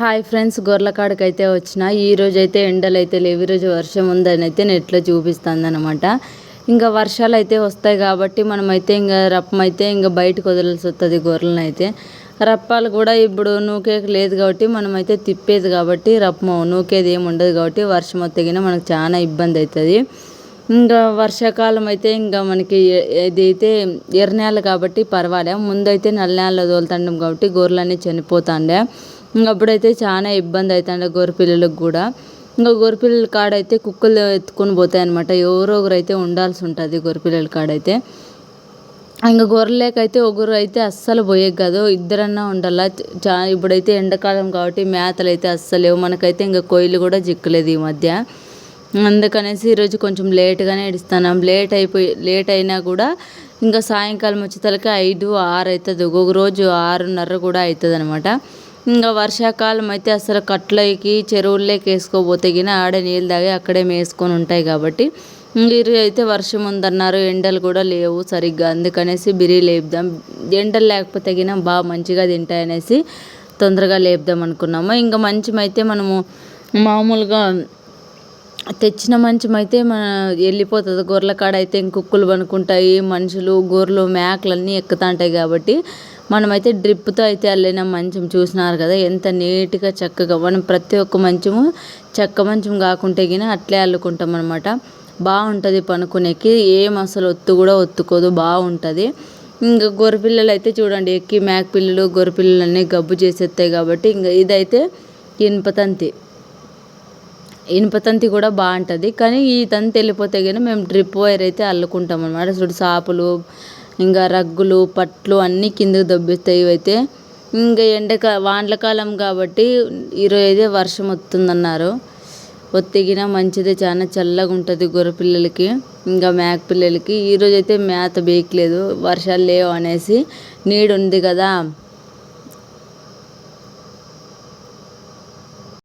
Hi friends గొర్రెల అయితే వచ్చిన. ఈ రోజు అయితే ఎండలు అయితే లేవు ఈరోజు వర్షం ఉందని అయితే నెట్లో చూపిస్తుందనమాట ఇంకా వర్షాలు అయితే వస్తాయి కాబట్టి మనమైతే ఇంకా రప్పం అయితే ఇంకా బయటకు వదలాల్సి వస్తుంది గొర్రెలను అయితే రప్పాలు కూడా ఇప్పుడు నూకే లేదు కాబట్టి మనమైతే తిప్పేది కాబట్టి రప్పం నూకేది ఏమి ఉండదు కాబట్టి వర్షం వస్తే మనకు చాలా ఇబ్బంది అవుతుంది ఇంకా వర్షాకాలం అయితే ఇంకా మనకి ఇదైతే ఎర్రనేల కాబట్టి పర్వాలే. ముందైతే నల్ల నేలలో తోలుతుండం కాబట్టి గొర్రెలన్నీ చనిపోతాండే. అప్పుడైతే చాలా ఇబ్బంది అవుతుండే గొర్రెపిల్లలకు కూడా. ఇంకా గొర్రెపిల్లల కాడైతే కుక్కలు ఎత్తుకొని పోతాయి అనమాట ఎవరో ఒకరు అయితే ఉండాల్సి ఉంటుంది గొర్రెపిల్లల కాడైతే. ఇంకా గొర్రెలేకైతే ఒకరు అయితే అస్సలు పోయే కాదు. ఇద్దరన్నా ఉండాలా. చా ఇప్పుడైతే ఎండాకాలం కాబట్టి మేతలు అయితే అస్సలు లేవు. మనకైతే ఇంకా కోయిలు కూడా చిక్కలేదు ఈ మధ్య. అందుకనేసి ఈరోజు కొంచెం లేట్గానే ఇస్తాను లేట్ అయిపోయి లేట్ అయినా కూడా ఇంకా సాయంకాలం వచ్చేసరికి ఐదు ఆరు అవుతుంది. ఒక్కొక్క రోజు ఆరున్నర కూడా అవుతుంది అనమాట ఇంకా వర్షాకాలం అయితే అసలు కట్లకి చెరువుల్లోకి వేసుకోపోతే గిన ఆడే నీళ్ళు తాగి అక్కడే మేసుకొని ఉంటాయి కాబట్టి. మీరు అయితే వర్షం ఉందన్నారు ఎండలు కూడా లేవు సరిగ్గా. అందుకనేసి బిరి లేపుదాం. ఎండలు లేకపోతే గిన బాగా మంచిగా తింటాయనేసి తొందరగా లేపుదాం అనుకున్నాము. ఇంకా మంచమైతే మనము మామూలుగా తెచ్చిన మంచం అయితే మన వెళ్ళిపోతుంది. గొర్రెల కాడ అయితే ఇంకొక్కులు పనుకుంటాయి మనుషులు గొర్రెలు మేకలు అన్నీ ఎక్కుతుంటాయి కాబట్టి మనమైతే డ్రిప్తో అయితే అల్లిన మంచం చూసినారు కదా ఎంత నీట్గా చక్కగా మనం ప్రతి ఒక్క మంచము చెక్క మంచం కాకుంటే గిన అట్లే అల్లుకుంటాం అనమాట బాగుంటుంది పనుకునేకి ఏం అసలు ఒత్తు కూడా ఒత్తుకోదు బాగుంటుంది ఇంకా గొర్రెపిల్లలు అయితే చూడండి ఎక్కి మేక పిల్లలు గొర్రెపిల్లలు అన్నీ గబ్బు చేసేస్తాయి కాబట్టి ఇంకా ఇదైతే ఇనుప తంతి ఇనుప తంతి కూడా బాగుంటుంది కానీ ఈ తంతి వెళ్ళిపోతే కానీ మేము డ్రిప్ వైర్ అయితే అల్లుకుంటాం అనమాట చూడు సాపులు ఇంకా రగ్గులు పట్లు అన్నీ కిందకి దొబ్బిస్తాయి అయితే ఇంకా ఎండక వానల కాలం కాబట్టి ఈరోజు అయితే వర్షం వస్తుందన్నారు. ఒత్తిగినా మంచిది చాలా చల్లగా ఉంటుంది గొర్రె పిల్లలకి ఇంకా మేక పిల్లలకి. ఈరోజు అయితే మేత బీకలేదు వర్షాలు లేవు అనేసి నీడు ఉంది కదా.